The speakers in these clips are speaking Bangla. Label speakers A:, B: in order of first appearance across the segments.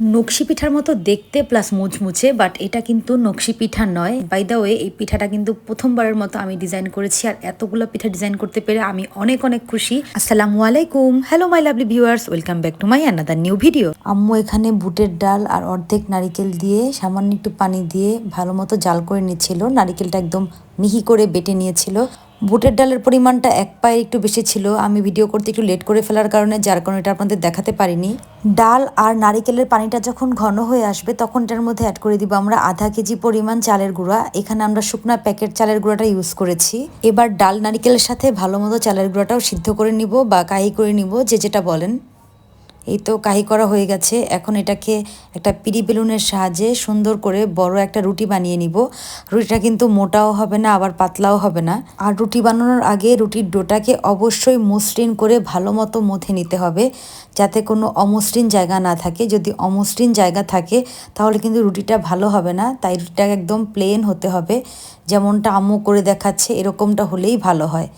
A: নকশি পিঠার মতো দেখতে প্লাস মুচমুচে বাট এটা কিন্তু নকশি পিঠা নয়। বাই দা ওয়ে এই পিঠাটা কিন্তু প্রথমবারের মতো আমি ডিজাইন করেছি আর এতগুলো পিঠা ডিজাইন করতে পেরে আমি অনেক অনেক খুশি। আসসালামু আলাইকুম। Hello my lovely viewers welcome back to my another new video আম্মু এখানে বুটের ডাল আর অর্ধেক নারিকেল দিয়ে সামান্য একটু পানি দিয়ে ভালো মতো জাল করে নিচ্ছিল। নারিকেলটা একদম মিহি করে বেটে নিয়েছিল। বুটের ডালের পরিমাণটা এক পায়ে একটু বেশি ছিল। আমি ভিডিও করতে একটু লেট করে ফেলার কারণে, যার কারণে এটা আপনাদের দেখাতে পারিনি। ডাল আর নারিকেলের পানিটা যখন ঘন হয়ে আসবে, তখন এটার মধ্যে অ্যাড করে দিব আমরা আধা কেজি পরিমাণ চালের গুঁড়া। এখানে আমরা শুকনা প্যাকেট চালের গুঁড়াটা ইউজ করেছি। এবার ডাল নারিকেলের সাথে ভালো মতো চালের গুঁড়াটাও সিদ্ধ করে নিব বা কাহি করে নিব, যে যেটা বলেন। এই তো কাহি করা হয়ে গেছে। এখন এটাকে একটা পিড়ি বেলুনের সাহায্যে সুন্দর করে বড় একটা রুটি বানিয়ে নিব। রুটিটা কিন্তু মোটাও হবে না, আবার পাতলাও হবে না। আর রুটি বানানোর আগে রুটির ডোটাকে অবশ্যই মসৃণ করে ভালো মতো মথে নিতে হবে, যাতে কোনো অমসৃণ জায়গা না থাকে। যদি অমসৃণ জায়গা থাকে, তাহলে কিন্তু রুটিটা ভালো হবে না। তাই রুটিটা একদম প্লেন হতে হবে। যেমনটা আম্মু করে দেখাচ্ছে, এরকমটা হলেই ভালো হয়।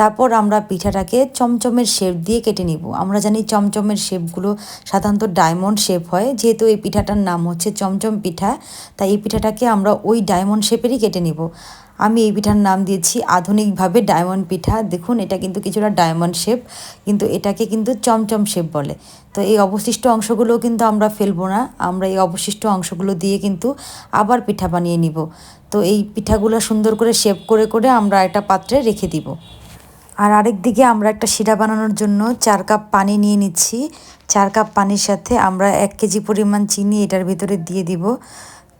A: তারপর আমরা পিঠাটাকে চমচমের শেপ দিয়ে কেটে নিব। আমরা জানি চমচমের শেপগুলো সাধারণত ডায়মন্ড শেপ হয়। যেহেতু এই পিঠাটার নাম হচ্ছে চমচম পিঠা, তাই এই পিঠাটাকে আমরা ওই ডায়মন্ড শেপেরই কেটে নিব। আমি এই পিঠার নাম দিয়েছি আধুনিকভাবে ডায়মন্ড পিঠা। দেখুন, এটা কিন্তু কিছুটা ডায়মন্ড শেপ কিন্তু এটাকে কিন্তু চমচম শেপ বলে। তো এই অবশিষ্ট অংশগুলো কিন্তু আমরা ফেলব না। আমরা এই অবশিষ্ট অংশগুলো দিয়ে কিন্তু আবার পিঠা বানিয়ে নিব। তো এই পিঠাগুলো সুন্দর করে শেপ করে করে আমরা একটা পাত্রে রেখে দিব। আর আরেক দিকে আমরা একটা শিরা বানানোর জন্য চার কাপ পানি নিয়ে নিচ্ছি। চার কাপ পানির সাথে আমরা এক কেজি পরিমাণ চিনি এটার ভিতরে দিয়ে দিব।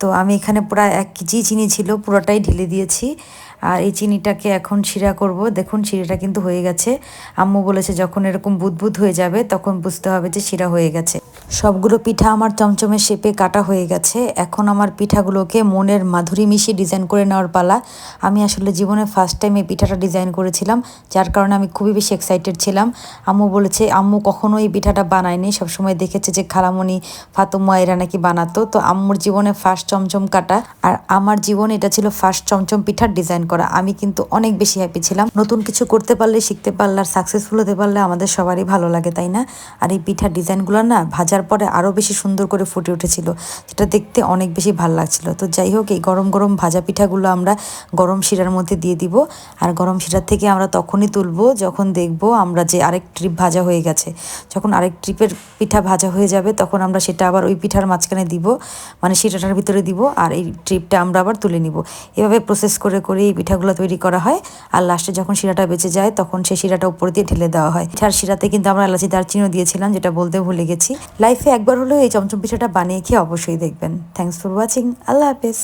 A: তো আমি এখানে প্রায় এক কেজি চিনি ছিল, পুরোটাই ঢেলে দিয়েছি। আর এই চিনিটাকে এখন শিরা করব। দেখুন, শিরাটা কিন্তু হয়ে গেছে। আম্মু বলেছে যখন এরকম বুদবুদ হয়ে যাবে, তখন বুঝতে হবে যে শিরা হয়ে গেছে। সবগুলো পিঠা আমার চমচমের শেপে কাটা হয়ে গেছে। এখন আমার পিঠাগুলোকে মনের মাধুরী মিশিয়ে ডিজাইন করে নেওয়ার পালা। আমি আসলে জীবনে ফার্স্ট টাইম এই পিঠাটা ডিজাইন করেছিলাম, যার কারণে আমি খুবই বেশি এক্সাইটেড ছিলাম। আম্মু বলেছে, আম্মু কখনো এই পিঠাটা বানায়নি। সবসময় দেখেছে যে খালামণি ফাতুমা এরা নাকি বানাতো। তো আম্মুর জীবনে ফার্স্ট চমচম কাটা। আর আমার জীবনে এটা ছিল ফার্স্ট চমচম পিঠার ডিজাইন করা। আমি কিন্তু অনেক বেশি হ্যাপি ছিলাম। নতুন কিছু করতে পারলে, শিখতে পারলে আর সাকসেসফুল হতে পারলে আমাদের সবারই ভালো লাগে, তাই না? আর এই পিঠার ডিজাইনগুলো না ভাজার পরে আরও বেশি সুন্দর করে ফুটে উঠেছিল। যেটা দেখতে অনেক বেশি ভালো লাগছিল। তো যাই হোক, এই গরম গরম ভাজা পিঠাগুলো আমরা গরম শিরার মধ্যে দিয়ে দিব। আর গরম শিরার থেকে আমরা তখনই তুলবো যখন দেখব আমরা যে আরেক ট্রিপ ভাজা হয়ে গেছে। যখন আরেক ট্রিপের পিঠা ভাজা হয়ে যাবে, তখন আমরা সেটা আবার ওই পিঠার মাঝখানে দিব। মানে শিরাটার ভিতরে দিব আর এই ট্রিপটা আমরা আবার তুলে নিব। এভাবে প্রসেস করে করে এই পিঠাগুলো তৈরি করা হয় আর লাস্টে যখন শিরাটা বেঁচে যায় তখন সেই শিরাটা উপর দিয়ে ঢেলে দেওয়া হয়। পিঠার শিরাতে কিন্তু আমরা এলাচি, দারচিনিও দিয়েছিলাম যেটা বলতে ভুলে গেছি। লাইফে একবার হলেও এই চমচম পিঠাটা বানিয়ে খেয়ে অবশ্যই দেখবেন। থ্যাংকস ফর ওয়াচিং আল্লাহ হাফেজ।